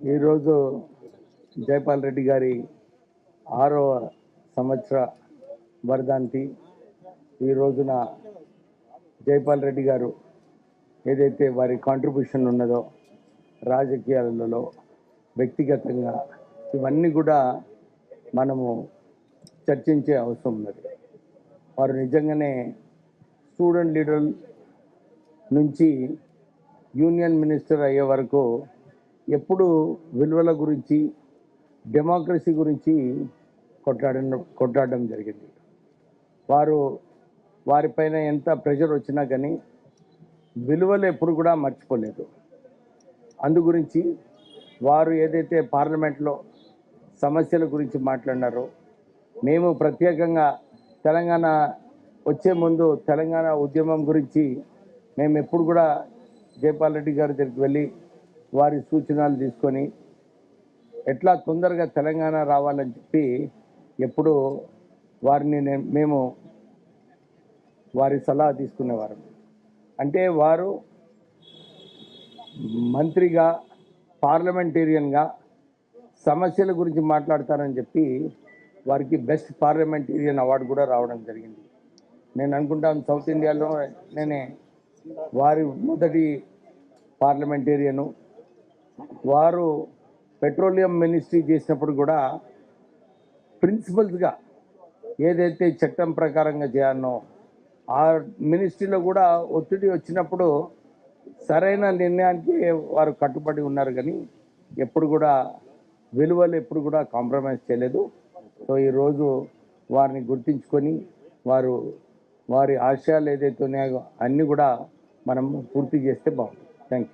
ఈరోజు జైపాల్ రెడ్డి గారి ఆరవ సంవత్సర వర్ధంతి ఈ రోజున జైపాల్ రెడ్డి గారు ఏదైతే వారి కాంట్రిబ్యూషన్ ఉన్నదో రాజకీయాలలో వ్యక్తిగతంగా ఇవన్నీ కూడా మనము చర్చించే అవసరం ఉన్నది. వారు నిజంగానే స్టూడెంట్ లీడర్ నుంచి యూనియన్ మినిస్టర్ అయ్యే వరకు ఎప్పుడు విలువల గురించి డెమోక్రసీ గురించి కొట్లాడిన కొట్లాడడం జరిగింది. వారు వారిపైన ఎంత ప్రెషర్ వచ్చినా కానీ విలువలు ఎప్పుడు కూడా మర్చిపోలేదు. అందు గురించి వారు ఏదైతే పార్లమెంట్లో సమస్యల గురించి మాట్లాడినారో మేము ప్రత్యేకంగా తెలంగాణ వచ్చే ముందు తెలంగాణ ఉద్యమం గురించి మేము ఎప్పుడు కూడా జైపాల్ రెడ్డి గారి దగ్గరికి వెళ్ళి వారి సూచనలు తీసుకొని ఎట్లా తొందరగా తెలంగాణ రావాలని చెప్పి ఎప్పుడు వారిని మేము వారి సలహా తీసుకునేవారు. అంటే వారు మంత్రిగా పార్లమెంటేరియన్గా సమస్యల గురించి మాట్లాడతారని చెప్పి వారికి బెస్ట్ పార్లమెంటేరియన్ అవార్డు కూడా రావడం జరిగింది. నేను అనుకుంటాను సౌత్ ఇండియాలో నేనే వారి మొదటి పార్లమెంటేరియను వారు పెట్రోలియం మినిస్ట్రీ చేసినప్పుడు కూడా ప్రిన్సిపల్స్గా ఏదైతే చట్టం ప్రకారంగా చేయాలనో ఆ మినిస్ట్రీలో కూడా ఒత్తిడి వచ్చినప్పుడు సరైన నిర్ణయానికి వారు కట్టుబడి ఉన్నారు కానీ ఎప్పుడు కూడా విలువలు ఎప్పుడు కూడా కాంప్రమైజ్ చేయలేదు. సో ఈరోజు వారిని గుర్తించుకొని వారు వారి ఆశయాలు ఏదైతే ఉన్నాయో అన్నీ కూడా మనం పూర్తి చేస్తే బాగుంటుంది. Thank you